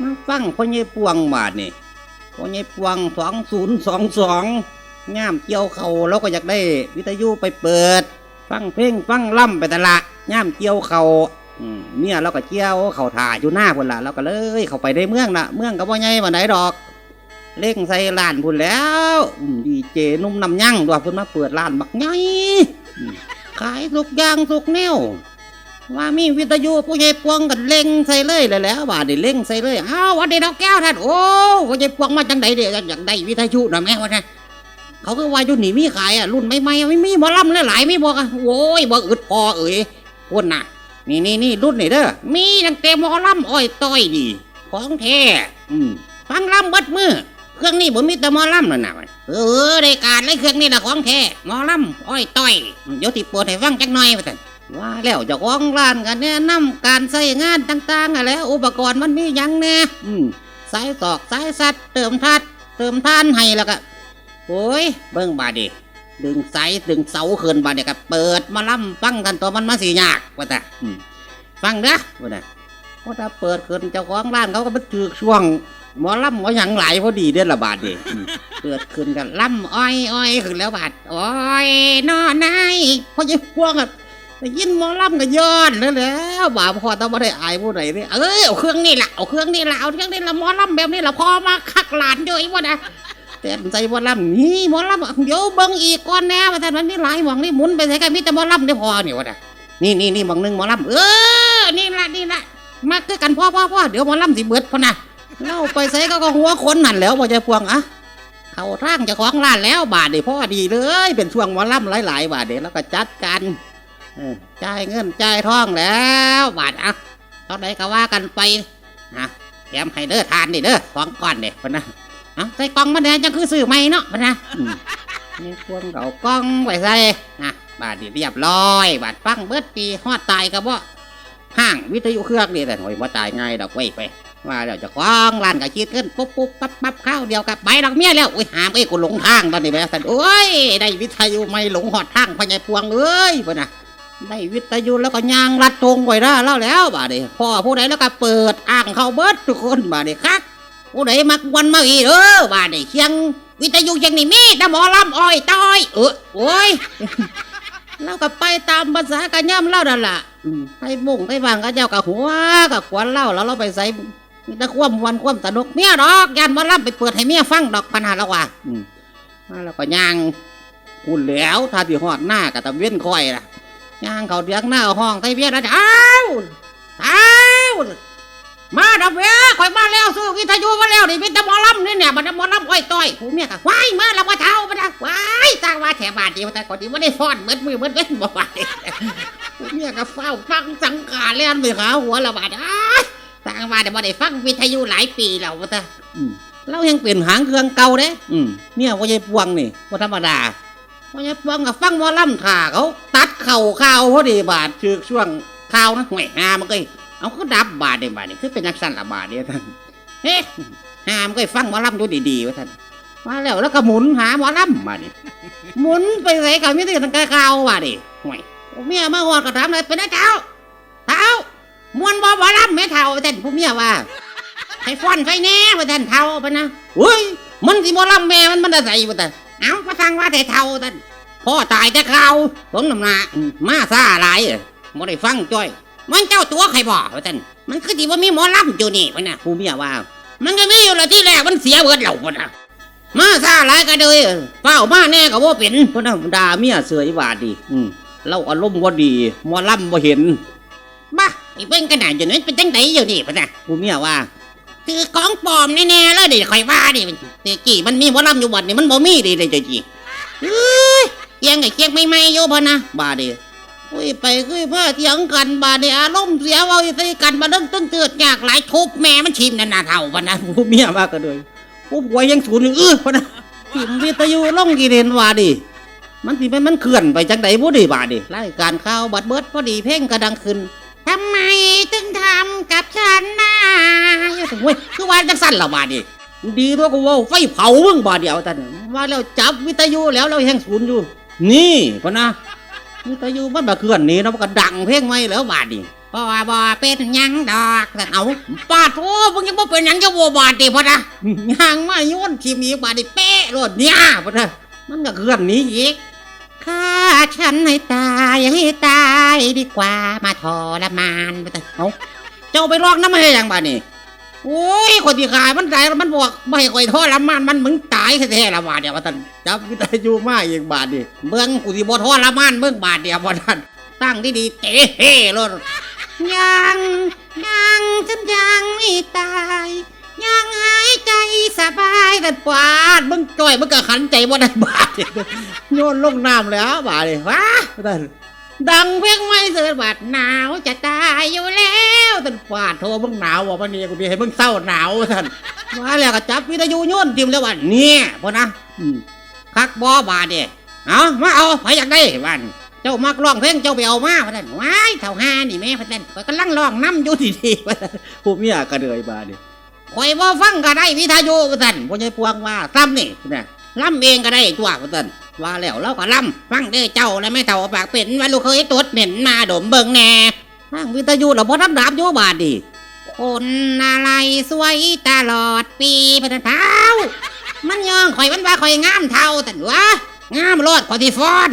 มาฟังพ่อใหญ่ปวงบาดนี่พ่อใหญ่ปวงสองศูนย์สองสองย่ามเกี่ยวเขาเราก็อยากได้ วิทยุไปเปิด ฟังเพลงฟังล่ำไปตละย่ามเกี่ยวเขาเนี่ยเราก็เกี่ยวเขาถ่าอยู่หน้าพุ่นละเราก็เลยเข้าไปในเมืองละเมืองก็บ่ใหญ่มาไหนดอก เล่งใส่ร้านพุ่นแล้วดีเจนุ่มนำยั่งด้วพิ่นมาเปิดร้านบักใหญ่อืมขายทุกย่างทุกแนว ว่ามีวิทยุผู้ใหญ่ปวงกันเล่งใส่เลยเลยแล้วบาดนี้เล่งใส่เลยอ้าววันนี้ดอกแก้วท่านโอ้ผู้ใหญ่ปวงมาจังใดเดี๋ยวอยากได้วิทยุหน่อยแม่วะนะเขาก็ว่าอยู่หนีมีขายอะรุ่นใหม่ๆไม่มีมอลำหลายไม่บอกอะโอ้ยบ่อึดพอเอ๋ยพวนน่ะ นี่นี่นี่รุ่นนี่เด้อมีตั้งแต่หมอลำอ้อยต้อยดีของแท้อืมฟังลำเบิดมือเครื่องนี้บ่มีแต่มอลำนั่นน่ะเออได้การเลยเครื่องนี้น่ะของแท้มอลำอ้อยต้อยเดี๋ยวติปิดให้ฟังจักหน่อยว่าซั่น ว่าแล้วเจ้าของร้านกันแนะนำการใช้งานต่างๆอะแล้วอุปกรณ์มันมียังแน่อืมสายตอกสายสัตว์เติมทัดเติมท่านให้แล้วก็โอ้ยเบิ่งบาดดิดึงสายดึงเสาขึ้นบาดเดียก็เปิดมาล่ำฟังกันตัวมันมาสียากว่าแต่อืมฟังเด้อว่าแต่พอถ้าเปิดขึ้นเจ้าของร้านเขาก็ไปถือช่วงหมอล่ำหมอหยังหลายพอดีเด้อละบาดดิเปิดขึ้นกันล่ำอ้อยอ้อยขึ้นแล้วบาดอ้อยนอนายพอจะพวงอะ ได้ยินหมอลำก็ย้อนแล้วแหล้วบาพอต้องมาได้อายผู้ใดนี่เอ้ยเอาเครื่องนี่ละเอาเครื่องนี่ละเอาเครื่องนี่ละหมอลำแบบนี้ละพอมาคักหลานด้วยวะนะแต่ใจหมอลำนี่หมอลำเดี๋ยวเบิ่งอีกก่อนแน่ว่าท่านมันนี่หลายหมองนี่หมุนไปใส่กันมีแต่หมอลำได้พอเนี่ยวะนะนี่นี่นี่หมองหนึงหมอลำเออนี่ละนี่ละมาคือกันพ่อพ่อพ่อเดี๋ยวหมอลำสิเบิดพอนะเล่าไปใส่ก็ก็หัวคนนั่นแล้วพอจะพวงอะเขาทางจะของร้านแล้วบาทเดี๋ยวพ่อดีเลย เป็นช่วงหมอลำหลายๆบาทเดี๋ยวแล้วก็จัดกัน จ่ายเงินจ่ายทองแล้วบาทอะเท่าไหก็ว่ากันไปนะแถมให้เด้อทานนี่เด้อสองก้อนเด้พนะเอะใส่กล่องมาเด้อจังคือซื้อใหม่เนาะพนะอืมนี่ควงเอากล่องไว้ใส่นะบาทเรียบร้อย บาทฟังเบิดปีฮอดตายกับว่าห้างวิทยุเครื่องนี่แต่หน่อยว่าตายง่ายดอกไว้ไปว่าเดี๋ยวจะคล้องร้านก็คิดขึ้นปุ๊บปุ๊บปั๊บปั๊บข้าวเดียวกับใบดอกเมียแล้วอุ้ยหามเอ้กูหลงทางตอนนี้แม่สันโอ้ยได้วิทยุไม่หลงหอดทางพญายพวงเอ้ยพะนะ ได้วิทยุแล้วก็ยางรัดตรงไว้ได้แล้วแล้วบาดนี้พ่อผู้ใดแล้วก็เปิดอ่างเข้าเบิดทุกคนบาดนี้คักผู้ใดมักวันมาอีเออบาดนี้เคียง วิทยุยังนี่มีแต่หมอลำอ้อยต้อยเออโอ้ยเราก็ไปตามภาษากันย่ำเล่านั่นล่ะอืมให้บุ้งให้วางก็เจ้ากับหัวกับขวัญเล่าแล้วเราไปใส่มีต่ควมวันความสนุกเมียดอกยันหมาลำไปเปิดให้เมียฟังดอกปัญหาแล้วว่ะอืมแล้วก็ย่างอุ่นแล้วถ้าที่หอดหน้ากับตะเว้นคอยล่ะ ย่างเขาเดืองหน้าห้องไทยเวียดนะอ้าวอ้าวมาดับเวียคอยมาแล้วซื้อวิทายุมาแล้วนี่มีแต่หมอลำนี่เนี่ยมันหมอลำอ้อยต้อยผู้เมียก็ว้ายมาแล้วมาเท่ามานะว้ายตางว่าแถบาทดีมาแต่ก่อนที่ไม่ได้ฟ้อนเบิดมือเบิดเว้นบ่ไหวผู้เมียก็เฝ้าฟังสังขารแล้วไปหาหัวละบาดตางว่าแต่บ่ได้ฟังวิทยุหลายปีแล้วว่าแต่เรายังเปลี่ยนหางเครื่องเก่าเด้เนี่ยว่าใจพวงนี่ว่าธรรมดาพอยายปองกับฟังมอลำถ่าเขาเข่าข่าวพอดีบาทคือช่วงข่าวนะห่วยหามันก็เอาเขาดับบาทเดีบาทนี่คือเป็นยักษ์สั้นละบาทเดียวท่านเฮ้หามันก็ฟังหมอลำดูดีๆว่าท่านมาแล้วแล้วก็หมุนหาหมอลำบาทนี่หมุนไปไหนกับมิตรทางข่าวบาทนี่ห่วยเมียมาหอดกระทำเลยเป็นไอ้เท้าเท้ามวนบอหมอลำไม่เท้าท่านผู้เมียว่าให้ฟ้อนไฟแน่ว่าท่านเท้าไปนะเฮ้ยมันสิหมอลำแม่มันมันจะใส่ว่าท่านเอามาสั่งว่าแต่เท่าท่าน พ่อตายแต่เขาผมนำนามาซาหลายเอ้ยบ่ได้ฟังจ้อย มันเจ้าตัวใครบอกว่าท่านมันคือที่ว่ามีหมอลำอยู่นี่พะนะผู้เมียว่า มันก็มีอยู่แล้วที่แรกมันเสียเบิดแล้วพะนะมาซาหลายก็เลยเฝ้ามาแน่ก็บ่เป็นพะนะดาเมียเสือยบาดดีอืมเราอารมณ์บ่ดีหมอลำบ่เห็นบ้าไอ้เบิ่งกระดาษอยู่นั้นเป็นจังไดอยู่นี่พะนะผู้เมียว่าคือของปลอมแน่ๆเลยเดี๋ยวคอยว่าดิเดี๋ยวจีมันมีหมอลำอยู่บัดนี่มันบ่มีดิเดี๋ยวจี เอียงไอ้เคียงไม่ไม่ๆอยู่พะนะบาดเดียวคุยไปคุยมาเถียงกันบาดเดียอารมณ์เสียเว่าใส่กันมาเรื่องตึ้งเตือดยากหลายทุบแม่มันชิมนันน่ะเท่าพะนะผู้เมียมากก็เลยผู้ป่วยยังสูนอยู่เออพะนะทิมวิทยุล่องกี่เรนว่าดิมันสิมันมันเคลื่อนไปจังไดบ่ดีบาดดิรายการข่าวบัดเบิดพอดีเพลงกระดังขึ้นทำไมถึงทำกับฉันนะเว้ยคือว่าจังสั้นละบาดีดีตัวก็เว่าไฟเผาเบิ่งบาดเดียวท่านว่าแล้วจับวิทยุแล้วเราแห่งศูนย์อยู่ นี่พนะนะวิทยุมันบ่เคลื่อนนี่นะมันก็ดังเพลงไม่แล้วบาดนี่บ่บ่เป็นหยังดอกแต่เอาปาดโอ้มึงยังบ่เป็นหยังจะบ่บาดดิพ่อนะย่างมาโยนทีมีบาดดิเป๊ะรถเนี่ยพ่อนะมันก็เคลื่อนนีอีกฆ่าฉันให้ตายให้ตายดีกว่ามาทรมานไปแต่เอาเจ้าไปลอกน้ำให้ยังบาดนี่ โอ้ยคนที่ขายมันตายมันบอกไม่ให้คอยทรมานมันมึงตายแท้ๆละบาดเดียวว่าท่านจับวิทยุมาอีกบาทดนี่เบิ่งกูสิบ่ทรมานเบิ่งบาดเดียวว่าท่านตั้งดีๆเตะเฮ้รถยังยังฉันยังไม่ตาย ยังหายใจสบายแต่ปาดมึงจ่อยมึงก็ขันใจว่ได้บาดเนี่ยโยนลงน้ำแล้วบาดเลยว้าท่าน ดังเพลงไม่เสือบาดหนาวจะตายอยู่แล้วท่านปาดโทรมึงหนาวว่าวันนี้กูมีให้มึงเศร้าหนาวท่านมาแล้วก็จับวิทยุโยนทิมแล้วว่าเนี่ยพอนะคักบอบาดเนี่ยเอามาเอาใครอยากได้บ้านเจ้ามักร้องเพลงเจ้าไปเอามาพะท่านว้ายเท่าห้านี่แม่พะท่านข่อยกำลังร้องน้ำอยู่ดีๆพะท่านผู้เมียก็เดยบาดนี่ข่อยบ่ฟังก็ได้วิทยุพะท่านพ่อใหญ่พวงว่าซ้ำนี่นะล่ำเองก็ได้ตัวพะท่านว่าแล้วเราก็ล่ำฟังเด้เจ้าแล้วไม่เท่าปากเป็นว่าลูกเคยตดเหม็นมาดมเบิงแน่ฟังวิทยุเราบอทับดับโยู่บาดดิคนอะไรสวยตลอดปีพันเท้ามันยองข่อยมันว่าข่อยงามเท่าแต่วะงามรอดข่อยที่ฟ้อน